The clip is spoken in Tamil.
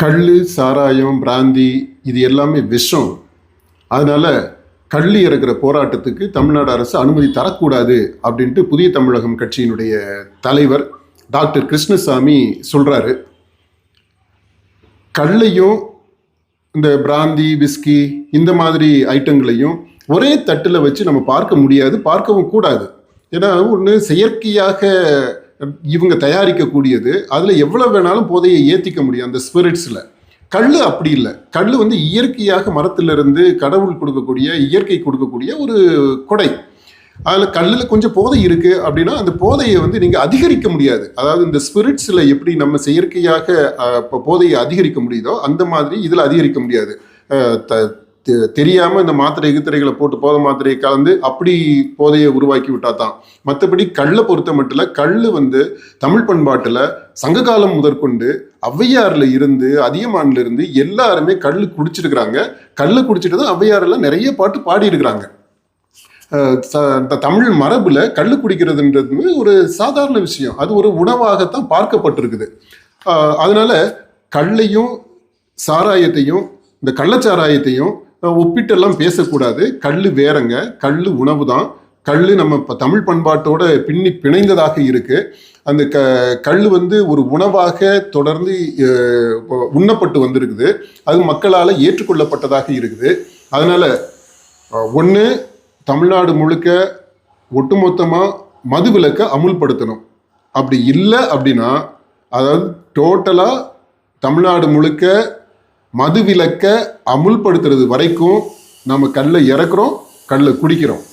கல் சாராயம் பிராந்தி இது எல்லாமே விஷம். அதனால் கள்ளி இறக்குற போராட்டத்துக்கு தமிழ்நாடு அரசு அனுமதி தரக்கூடாது அப்படின்ட்டு புதிய தமிழகம் கட்சியினுடைய தலைவர் டாக்டர் கிருஷ்ணசாமி சொல்கிறாரு கல்லையும் இந்த பிராந்தி விஸ்கி இந்த மாதிரி ஐட்டங்களையும் ஒரே தட்டில் வச்சு நம்ம பார்க்க முடியாது பார்க்கவும் கூடாது. ஏன்னா ஒன்று செயற்கையாக இவங்க தயாரிக்கக்கூடியது அதில் எவ்வளோ வேணாலும் போதையை ஏற்றிக்க முடியும் அந்த ஸ்பிரிட்ஸில் கல் அப்படி இல்லை. கல் வந்து இயற்கையாக மரத்திலிருந்து கடவுள் கொடுக்கக்கூடிய இயற்கை கொடுக்கக்கூடிய ஒரு கொடை. அதில் கல்லில் கொஞ்சம் போதை இருக்குது அப்படின்னா அந்த போதையை வந்து நீங்கள் அதிகரிக்க முடியாது. அதாவது இந்த ஸ்பிரிட்ஸில் எப்படி நம்ம செயற்கையாக இப்போ போதையை அதிகரிக்க முடியுதோ அந்த மாதிரி இதில் அதிகரிக்க முடியாது. த- தெ- தெரியாம இந்த மாத்திரை எகுத்திரைகளை போட்டு போதை மாத்திரையை கலந்து அப்படி போதையை உருவாக்கி விட்டா தான் மற்றபடி கல்லை பொறுத்த மட்டும் இல்ல, கல் வந்து தமிழ் பண்பாட்டுல சங்ககாலம் முதற்கொண்டு ஔவையார்ல இருந்து அதியமான்ல இருந்து எல்லாருமே கல் குடிச்சிருக்கிறாங்க. கல்லு குடிச்சிட்டு தான் ஔவையாரில் நிறைய பாட்டு பாடி இருக்கிறாங்க தமிழ் மரபுல கல் குடிக்கிறதுன்றது ஒரு சாதாரண விஷயம். அது ஒரு உணவாகத்தான் பார்க்கப்பட்டிருக்குது. அதனால கல்லையும் சாராயத்தையும் இந்த கள்ளச்சாராயத்தையும் ஒப்பிட்டெல்லாம் பேசக்கூடாது. கல் வேறங்க. கல் உணவு தான் கல் நம்ம இப்போ தமிழ் பண்பாட்டோட பின்னி பிணைந்ததாக இருக்குது அந்த க கல் வந்து ஒரு உணவாக தொடர்ந்து உண்ணப்பட்டு வந்திருக்குது. அது மக்களால் ஏற்றுக்கொள்ளப்பட்டதாக இருக்குது. அதனால் ஒன்று தமிழ்நாடு முழுக்க ஒட்டுமொத்தமாக மதுவிலக்கை அமுல்படுத்தணும். அப்படி இல்லை அப்படின்னா அதாவது டோட்டலாக தமிழ்நாடு முழுக்க மது மதுவிலக்கை அமுல்படுத்துறது வரைக்கும் நம்ம கல்லை இறக்குறோம் கல்லை குடிக்கிறோம்.